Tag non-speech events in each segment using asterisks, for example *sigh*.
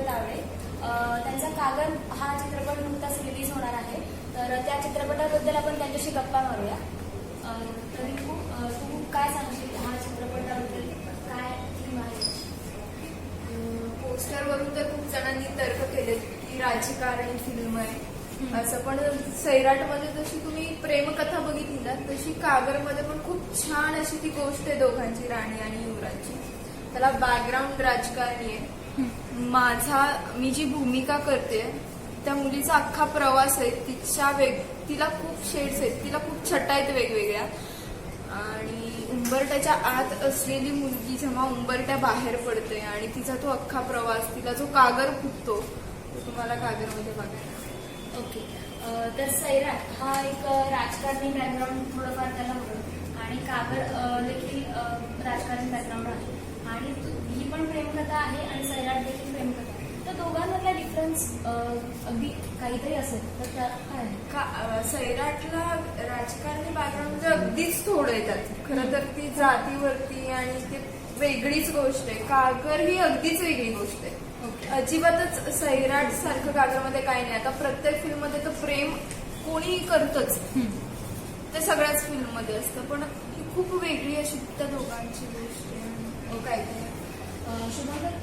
शंकर तावडे त्यांचा कागद हा चित्रपट नुकताच रिलीज होणार आहे. तर त्या चित्रपटाबद्दल आपण त्यांच्याशी गप्पा मारूया. तर तू काय सांगशील हा चित्रपटाबद्दल? काय थीम आहे? पोस्टरवरून तर खूप जणांनी तर्क केले की राजकारण फिल्म आहे. असं पण सैराटमध्ये जशी तुम्ही प्रेमकथा बघितली ना तशी कागरमध्ये पण खूप छान अशी ती गोष्ट आहे दोघांची राणी आणि युवराजची. त्याला बॅकग्राऊंड राजकारणी आहे. माझा मी जी भूमिका करते त्या मुलीचा अख्खा प्रवास आहे तिच्या वेग तिला खूप शेड्स आहेत तिला खूप छटा आहेत वेगवेगळ्या. आणि उंबरट्याच्या आत असलेली मुलगी जेव्हा उंबरट्या बाहेर पडते आणि तिचा तो अख्खा प्रवास तिला जो कागर फुटतो तो तुम्हाला कागरमध्ये बघायला ओके. तर सैराट हा एक राजकारणी बॅकग्राऊंड थोडंफार त्याला होतं आणि कागड अं, देखील राजकारणी बॅकग्राऊंड आहे. आणि ही पण प्रेमकथा आहे आणि सैराट देखील प्रेमकथा आहे. तर दोघांमधला डिफरन्स अगदी काहीतरी असेल तर त्यात काय आहे? का सैराटला राजकारणी बॅकग्राऊंड म्हणजे अगदीच थोडं येतात. खरं तर ती जातीवरती आणि ते वेगळीच गोष्ट आहे. कागर ही अगदीच वेगळी गोष्ट आहे. अजिबातच सैराट सारखं कागरमध्ये काही नाही. आता प्रत्येक फिल्ममध्ये तर प्रेम कोणीही करतच. ते सगळ्याच फिल्ममध्ये असतं. पण ही खूप वेगळी अशी त्या दोघांची गोष्ट आहे. हो, काय काय?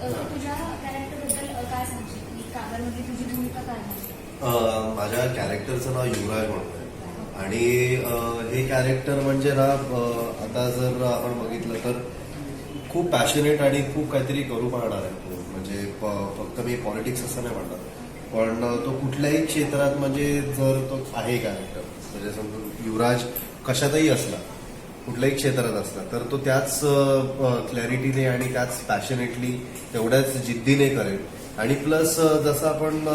तू तुझ्या कॅरेक्टरबद्दल काय सांगशील? की तुझी भूमिका काय आहे? माझ्या कॅरेक्टरचं नाव युवराज म्हणून आणि हे कॅरेक्टर म्हणजे ना आता जर आपण बघितलं तर खूप पॅशनेट आणि खूप काहीतरी करू पाहणार आहे तो. म्हणजे प- फक्त मी पॉलिटिक्स असं नाही म्हणणार. पण तो कुठल्याही क्षेत्रात म्हणजे जर तो आहे कॅरेक्टर म्हणजे समजून युवराज कशातही असला कुठल्याही क्षेत्रात असला तर तो त्याच क्लॅरिटीने आणि त्याच पॅशनेटली तेवढ्याच जिद्दीने करेल. आणि प्लस जसं आपण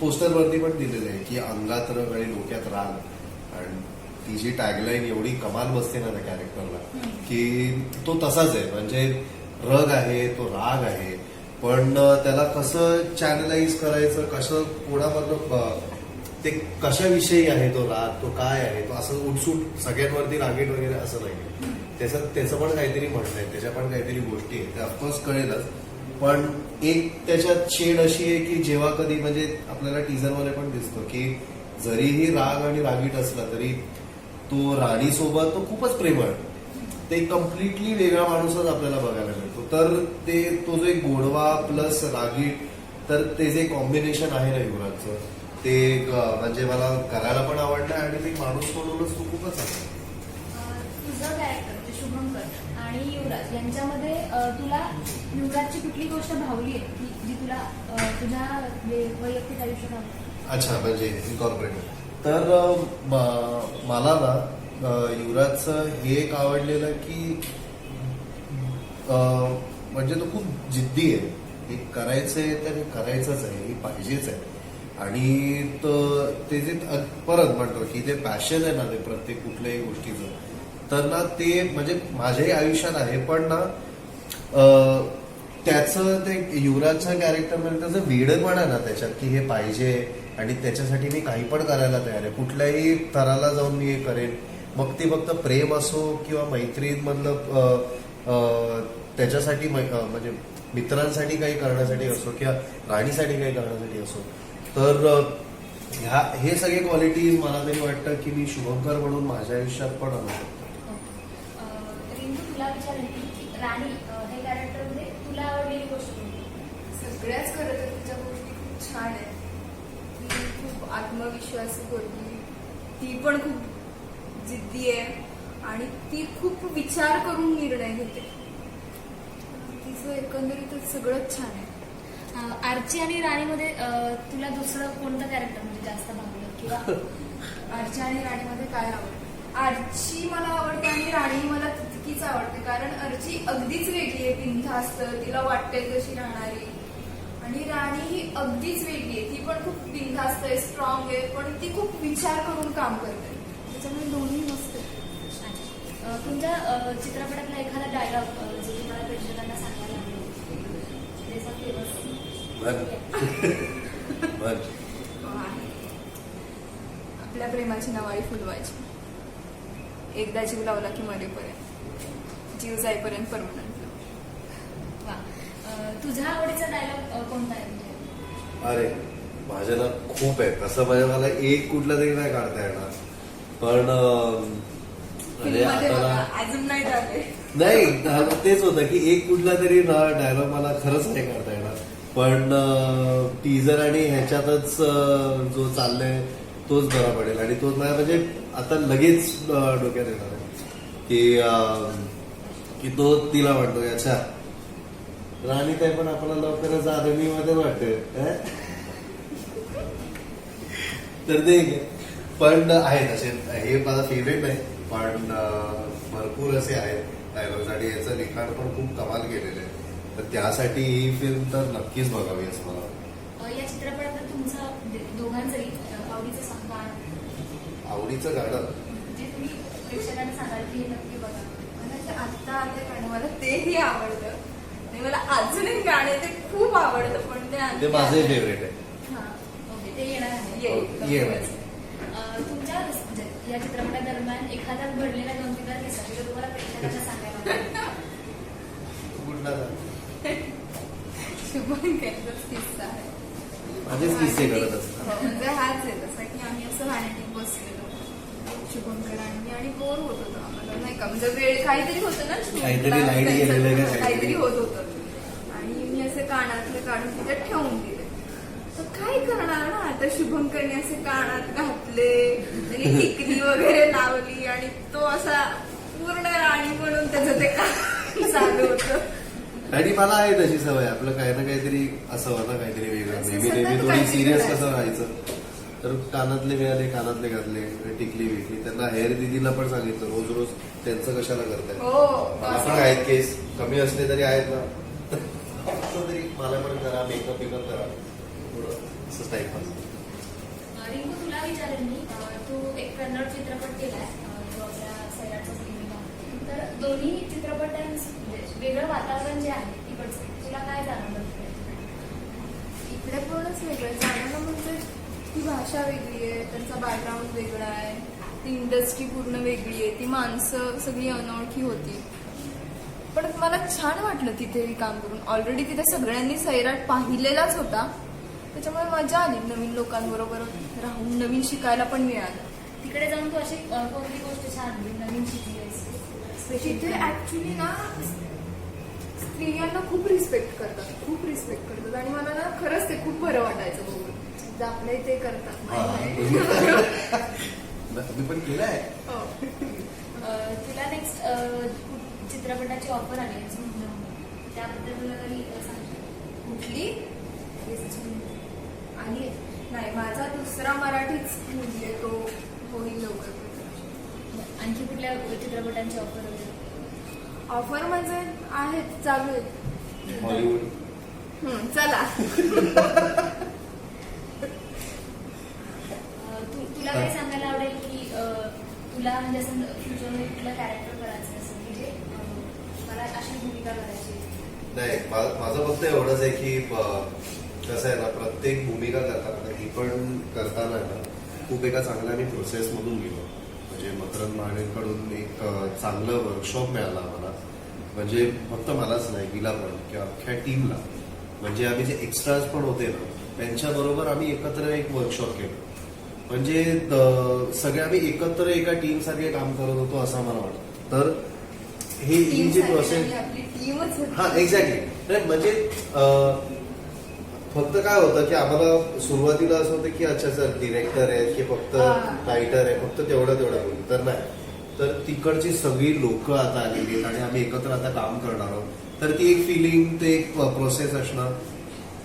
पोस्टरवरती पण दिलेलं आहे की अंगात रग आणि डोक्यात राग. आणि ती जी टॅगलाईन एवढी कमाल बसते ना त्या कॅरेक्टरला की तो तसाच आहे. म्हणजे रग आहे तो राग आहे. पण त्याला कसं चॅनलाइज करायचं कसं कोणामधलं ते कशाविषयी आहे तो राग तो काय आहे? तो असं उठसूट सगळ्यांवरती रागेट वगैरे असं नाही त्याचं त्याचं पण काहीतरी म्हणणं आहे त्याच्या पण काहीतरी गोष्टी आहेत. ते ऑफकोर्स कळेलच. पण एक त्याच्यात शेड अशी आहे की जेव्हा कधी म्हणजे आपल्याला टीजरमध्ये पण दिसतो की जरीही राग आणि रागीट असला तरी तो राणीसोबत तो खूपच प्रेमळ ते कम्प्लिटली वेगळा माणूसच आपल्याला बघायला मिळतो. तर ते तो जो एक गोडवा प्लस रागीट तर ते जे कॉम्बिनेशन आहे ना युवराजचं ते म्हणजे मला करायला पण आवडलं आणि ते माणूस म्हणूनच तो खूपच अं, तुझं कॅरेक्टर शुभंकर आणि युवराज यांच्यामध्ये तुला युवराजची कुठली गोष्ट भावली आहे? जी तुला तुझ्या वैयक्तिक आयुष्यात अच्छा म्हणजे इन्कॉर्पोरेट तर म- मला ना युवराजचं हे एक आवडलेलं की म्हणजे तो खूप जिद्दी आहे. हे करायचंय तर हे करायचंच आहे हे पाहिजेच आहे. आणि ते जे परत म्हणतो की जे पॅशन आहे ना ते प्रत्येक कुठल्याही गोष्टीचं तर ना ते म्हणजे माझ्याही आयुष्यात आहे पण ना त्याचं ते युवराजच्या कॅरेक्टर म्हणजे त्याचं वेडपण आहे ना त्याच्यात की हे पाहिजे आणि त्याच्यासाठी मी काही पण करायला तयार आहे. कुठल्याही थराला जाऊन मी हे करेन. मग ती फक्त प्रेम असो किंवा मैत्रीमधलं त्याच्यासाठी म्हणजे मित्रांसाठी काही करण्यासाठी असो किंवा राणीसाठी काही करण्यासाठी असो तर ह्या हे सगळे क्वालिटीज मला तरी वाटतं की मी शुभंकर म्हणून माझ्या आयुष्यात पण आणू शकतो. तुला राणी हे कॅरेक्टरमध्ये तुला आवडलेली गोष्ट? सगळ्याच खरं तर तिच्या गोष्टी खूप छान आहेत. ती खूप आत्मविश्वासू होती. ती पण खूप जिद्दी आहे आणि ती खूप विचार करून निर्णय घेते. तिचं एकंदरीतच सगळंच छान आहे. आर्ची आणि राणीमध्ये तुला दुसरं कोणतं कॅरेक्टर म्हणजे जास्त भावलं किंवा आरची आणि राणीमध्ये काय आवडतं? आरची मला आवडते आणि राणी मला तितकीच आवडते. कारण आरची अगदीच वेगळी आहे बिनधास्त. तिला वाटते तशी राहणारी. आणि राणी ही अगदीच वेगळी आहे. ती पण खूप बिनधास्त आहे स्ट्रॉंग आहे पण ती खूप विचार करून काम करते. त्याच्यामुळे दोन्ही मस्त तुमच्या चित्रपटातला एखादा डायलॉग जो तुम्हाला प्रेक्षकांना सांगायला आवडेल त्याचा famous. बरं. बरं. आहे. आपल्या प्रेमाची नवाळी फुलवायची. एकदा जीव लावला की मरेपर्यंत. जीव जाईपर्यंत परमनंट. तुझ्या आवडीचा डायलॉग कोणता आहे म्हणजे? अरे माझ्या ना खूप आहे. कसं म्हणजे मला एक कुठलं तरी नाही काढता येणार. पण अं, फिल्ममध्ये आता नाही तेच होतं की एक कुठला तरी ना डायलॉग मला खरंच नाही काढता येणार पण टीजर आणि ह्याच्यातच जो चाललाय तोच बरा पडेल. आणि तोच नाही म्हणजे आता लगेच डोक्यात येणार आहे. की की तो तिला वाटतो याच्या राणी काय पण आपल्याला लवकरच आर्मी मध्ये वाटते *laughs* तर ते एक आहे. पण आहेत असे हे माझा फेवरेट नाही पण अं, भरपूर असे आहेत डायलॉग्स आणि याचं लिखाण पण खूप कमाल केलेलं आहे. तर त्यासाठी ही फिल्म तर नक्कीच बघावी असं मला वाटतं. या चित्रपटात तुमचा आवडीचं सांगा आवडीचं गाणं? जे तुम्ही प्रेक्षकांना सांगाल की नक्की बघा. मला आत्ता आले गाणं मला तेही आवडतं. आणि मला अजूनही गाणे ते खूप आवडतं पण ते माझे. फेवरेट आहे. हा ओके ते येणार आहे. हो, तुमच्या म्हणजे या चित्रपटादरम्यान एखादा घडलेला गमतीदार किस्सा तुम्हाला प्रेक्षकांना सांगायला आवडेल. कुठला गाणं? किस्सा आहे माझेच किस्से करत असतात. हो, म्हणजे हाच आहे तसा की आम्ही असं व्हॅनिटीत बसलेलो. शुभंकर आणि मी आणि बोर होत होतो आम्हाला नाही का? म्हणजे वेळ काहीतरी होतं ना shoot काहीतरी ला light जायचं गेलेलं होतं, काहीतरी. काहीतरी होत होतं. आणि मी असे कानातले काढून तिथे ठेवून दिले. तर काय करणार ना? आता शुभंकरने असे कानात घातले त्याने टिकली वगैरे लावली आणि तो असा पूर्ण राणी म्हणून त्याचं ते काम *laughs* चालू होतं. आणि मला आहे तशी सवय आपलं काही ना काहीतरी असावं ना काहीतरी वेगळं. असं नेहमी नेहमी थोडी सिरियस. कसं राहायचं तर कानातले मिळाले कानातले घातले टिकली विकली त्यांना हेअर दिदीला पण सांगितलं रोज रोज त्यांचं कशाला करताय? हो मला पण आहेत केस कमी असले तरी आहेत ना. असं तरी मला पण करा मेकअप करा. असं टाईपपास अ, रिंकू तुला विचारेल मी. तू एक कन्नड चित्रपट केलाय. तर दोन्ही वेगळं वातावरण जे आहे तिकडचं तुला काय जाणवलं इकडे पूर्णच वेगळं जाणवलं म्हणजे ती भाषा वेगळी आहे त्यांचा बॅकग्राऊंड वेगळा आहे ती इंडस्ट्री पूर्ण वेगळी आहे ती माणसं सगळी अनोळखी होती. पण मला छान वाटलं तिथे काम करून. ऑलरेडी तिथे सगळ्यांनी सैराट पाहिलेलाच होता. त्याच्यामुळे मजा आली नवीन लोकांबरोबर राहून. नवीन शिकायला पण मिळालं. तिकडे जाऊन तू अशी कोणती गोष्ट छान नवीन शिकली तिथे ऍक्च्युली ना स्त्रियांना खूप रिस्पेक्ट करतात खूप रिस्पेक्ट करतात. आणि मला ना खरंच ते खूप बरं वाटायचं बघून. जे आपल्या इथे करतात. मी पण केलंय. हो. तुला नेक्स्ट चित्रपटाची ऑफर आली. त्याबद्दल तुला काही अ, सांगशील? कुठली. आणि नाही माझा दुसरा मराठीच म्हणजे तो होईल लवकर. आणखी कुठल्या चित्रपटांची ऑफर वगैरे ऑफर म्हणजे आहेत चालू आहेत. हॉलिवूड हम्म, चला. *laughs* तू तुला काय सांगायला आवडेल की अ, तुला म्हणजे असं फ्युचरमध्ये कुठलं कॅरेक्टर करायचं असेल म्हणजे अ, मला अशी भूमिका करायची नाही मा- माझं फक्त एवढंच आहे की ब- कसं आहे ना प्रत्येक भूमिका करताना ही पण करताना ना खूप एका चांगल्या मी प्रोसेसमधून गेलो. म्हणजे मकरंद मानेकडून एक अ, चांगलं वर्कशॉप मिळाला मला म्हणजे फक्त मलाच नाही गिला पण किंवा अख्ख्या टीमला म्हणजे आम्ही जे एक्स्ट्राज पण होते ना त्यांच्याबरोबर आम्ही एकत्र एक वर्कशॉप केलं. म्हणजे सगळे आम्ही एकत्र एका टीम सारखे काम करत होतो असं मला वाटतं. तर ही ही टीम जी प्रोसेस टीमच होती. हा एक्झॅक्टली म्हणजे फक्त काय होतं की आम्हाला सुरुवातीला असं होतं की अच्छा सर डिरेक्टर आहे की फक्त. रायटर आहे फक्त तेवढं तेवढं तर नाही. तर तिकडची सगळी लोक आता आलेली आहेत आणि आम्ही एकत्र आता काम करणार आहोत. तर ती एक फिलिंग ते एक प्रोसेस असणं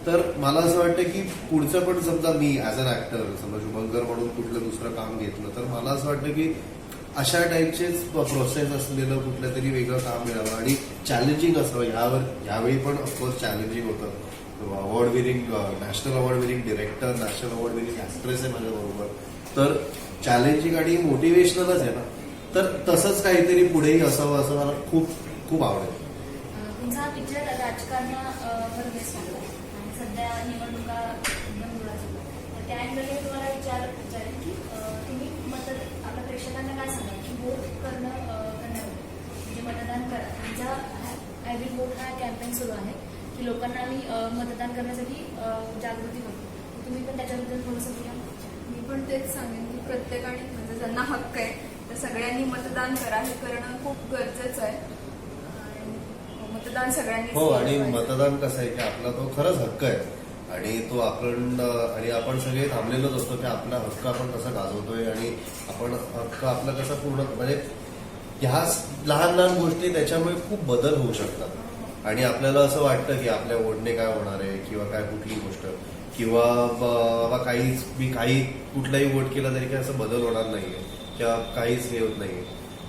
तर मला असं वाटतं की पुढचं पण समजा मी ऍज अन ऍक्टर समजा शुभंकर म्हणून कुठलं दुसरं काम घेतलं तर मला असं वाटतं की अशा टाईपचेच प्रोसेस असलेलं कुठलं तरी वेगळं काम मिळावं आणि चॅलेंजिंग असावं. यावर यावेळी पण ऑफकोर्स चॅलेंजिंग होतं. Award winning national award winning director national award winning actress आहे माझ्याबरोबर. तर चॅलेंजिंग आणि मोटिवेशनलच आहे ना. तर तसंच काहीतरी पुढेही असावं असं मला खूप खूप आवडेल. तुमचा हा राजकारणावर आहे आणि सध्या निवडणुका. तर त्या अँगलने तुम्हाला विचार विचारेन की तुम्ही आपल्या प्रेक्षकांना काय सांगाल? की वोट करणं करण्यावर म्हणजे मतदान करा. तुमचा वोट हा कॅम्पेन सुरू आहे की लोकांना आम्ही मतदान करण्यासाठी जागृती करतो. तुम्ही पण त्याच्याबद्दल थोडंसं मी पण तेच सांगेन की प्रत्येकाने म्हणजे ज्यांना हक्क आहे तर सगळ्यांनी मतदान करा. हे करणं खूप गरजेचं आहे. मतदान सगळ्यांनी हो आणि मतदान कसं आहे की आपला तो खरंच हक्क आहे. आणि तो आपण आणि आपण सगळे थांबलेलोच असतो की आपला हक्क आपण कसा गाजवतोय आणि आपण हक्क आपला कसा पूर्ण म्हणजे ह्या लहान लहान गोष्टी त्याच्यामुळे खूप बदल होऊ शकतात. आणि आपल्याला असं वाटतं की आपल्या ओढणे काय होणार आहे किंवा काय कुठली गोष्ट. किंवा काहीच मी काही कुठलाही वोट केला तरी काही असं बदल होणार नाहीये. किंवा काहीच हे होत नाहीये.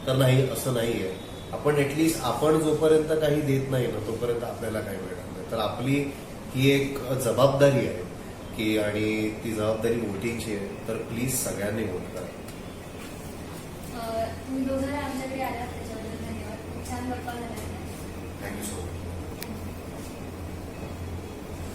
तर नाही असं नाहीये. आपण ऍटलिस्ट आपण जोपर्यंत काही देत नाही ना तोपर्यंत आपल्याला काही मिळणार नाही. तर आपली ही एक जबाबदारी आहे की आणि ती जबाबदारी वोटिंगची आहे तर प्लीज सगळ्यांनी वोट करा. अं, तुम्ही दोघं आमच्याकडे आलात त्याच्याबद्दल धन्यवाद. खूप छान गप्पा झाल्या. Thank you so much